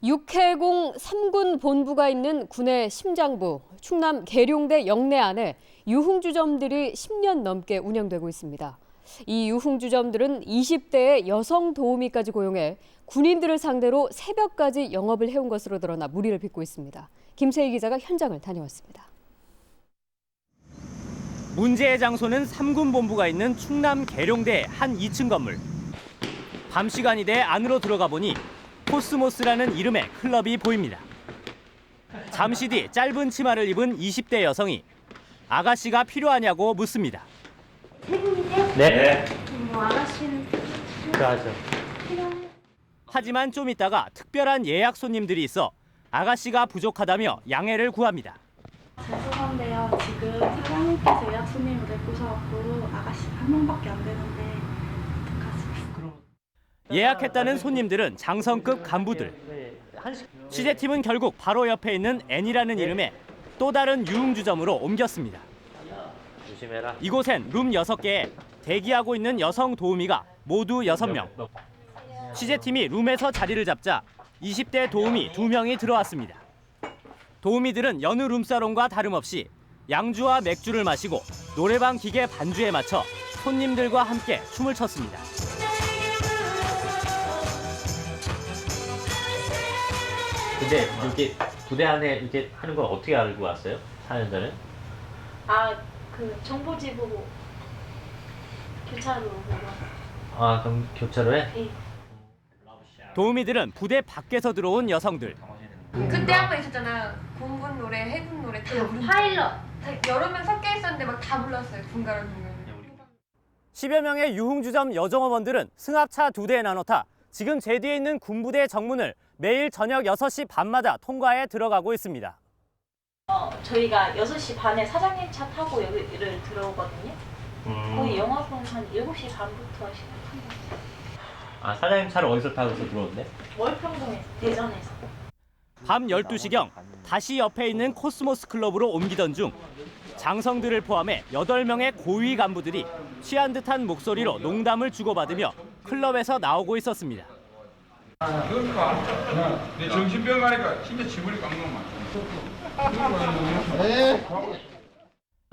육해공 3군 본부가 있는 군의 심장부 충남 계룡대 영내 안에 유흥주점들이 10년 넘게 운영되고 있습니다. 이 유흥주점들은 20대의 여성 도우미까지 고용해 군인들을 상대로 새벽까지 영업을 해온 것으로 드러나 무리를 빚고 있습니다. 김세희 기자가 현장을 다녀왔습니다. 문제의 장소는 3군 본부가 있는 충남 계룡대 한 2층 건물. 밤 시간이 돼 안으로 들어가 보니 코스모스라는 이름의 클럽이 보입니다. 잠시 뒤 짧은 치마를 입은 20대 여성이 아가씨가 필요하냐고 묻습니다. 네. 뭐 아가씨는 필요하죠. 하지만 좀 있다가 특별한 예약 손님들이 있어 아가씨가 부족하다며 양해를 구합니다. 죄송한데요. 지금 사장님께서 예약 손님을 내보셔갖고 아가씨가 한 명밖에 안 되는데? 예약했다는 손님들은 장성급 간부들. 취재팀은 결국 바로 옆에 있는 N이라는 이름의 또 다른 유흥주점으로 옮겼습니다. 조심해라. 이곳엔 룸 6개에 대기하고 있는 여성 도우미가 모두 6명. 취재팀이 룸에서 자리를 잡자 20대 도우미 2명이 들어왔습니다. 도우미들은 여느 룸사롱과 다름없이 양주와 맥주를 마시고 노래방 기계 반주에 맞춰 손님들과 함께 춤을 췄습니다. 근데 이렇게 부대 안에 이렇게 하는 걸 어떻게 알고 왔어요? 4년 전에? 아, 그 정보지 보고 교차로 보고 아 그럼 교차로 해? 예. 도우미들은 부대 밖에서 들어온 여성들. 그때 한 번 있었잖아. 군군 노래, 해군 노래 다 부르. 파일럿 다 여러 명 섞여 있었는데 막 다 불렀어요. 분가랑 중간. 10여 명의 유흥주점 여종업원들은 승합차 두 대에 나눠 타 지금 제 뒤에 있는 군부대 정문을 매일 저녁 6시 반마다 통과해 들어가고 있습니다. 어, 저희가 6시 반에 사장님 차 타고 여기를 들어오거든요. 음. 거의 영업은 한 7시 반부터 시작합니다. 아 사장님 차를 어디서 타고서 들어온대? 월평동에서, 대전에서. 밤 12시경 다시 옆에 있는 코스모스 클럽으로 옮기던 중 장성들을 포함해 8명의 고위 간부들이 취한 듯한 목소리로 농담을 주고받으며 클럽에서 나오고 있었습니다. 내 정신병 가니까 진짜 지문이 깎는 만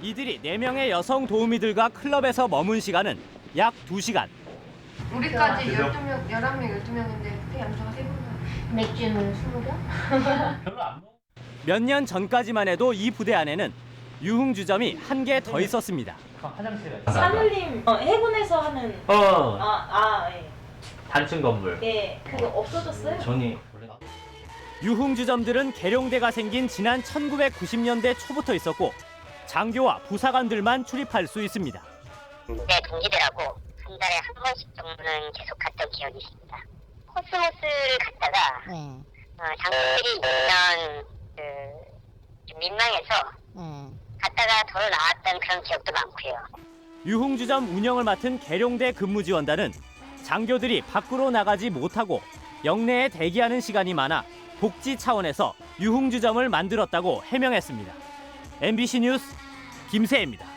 이들이 4명의 여성 도우미들과 클럽에서 머문 시간은 약 2시간. 우리까지 12명, 11명, 12명인데 그때 양조가 세 분. 맥주는 20병? 몇년 전까지만 해도 이 부대 안에는 유흥주점이 한 개 더 있었습니다. 사물림 어, 해군에서 하는 어 아, 아, 예. 단층 건물. 예, 그거 없어졌어요? 전이 유흥주점들은 계룡대가 생긴 지난 1990년대 초부터 있었고 장교와 부사관들만 출입할 수 있습니다. 내 동기들하고 한 달에 한 번씩 정도는 계속 갔던 기억이 있습니다. 코스모스를 갔다가 어, 장교들이 있는 그좀 민망해서 갔다가 덜어 나왔던 그런 기억도 많고요. 유흥주점 운영을 맡은 계룡대 근무지원단은 장교들이 밖으로 나가지 못하고 영내에 대기하는 시간이 많아 복지 차원에서 유흥주점을 만들었다고 해명했습니다. MBC 뉴스 김세입니다.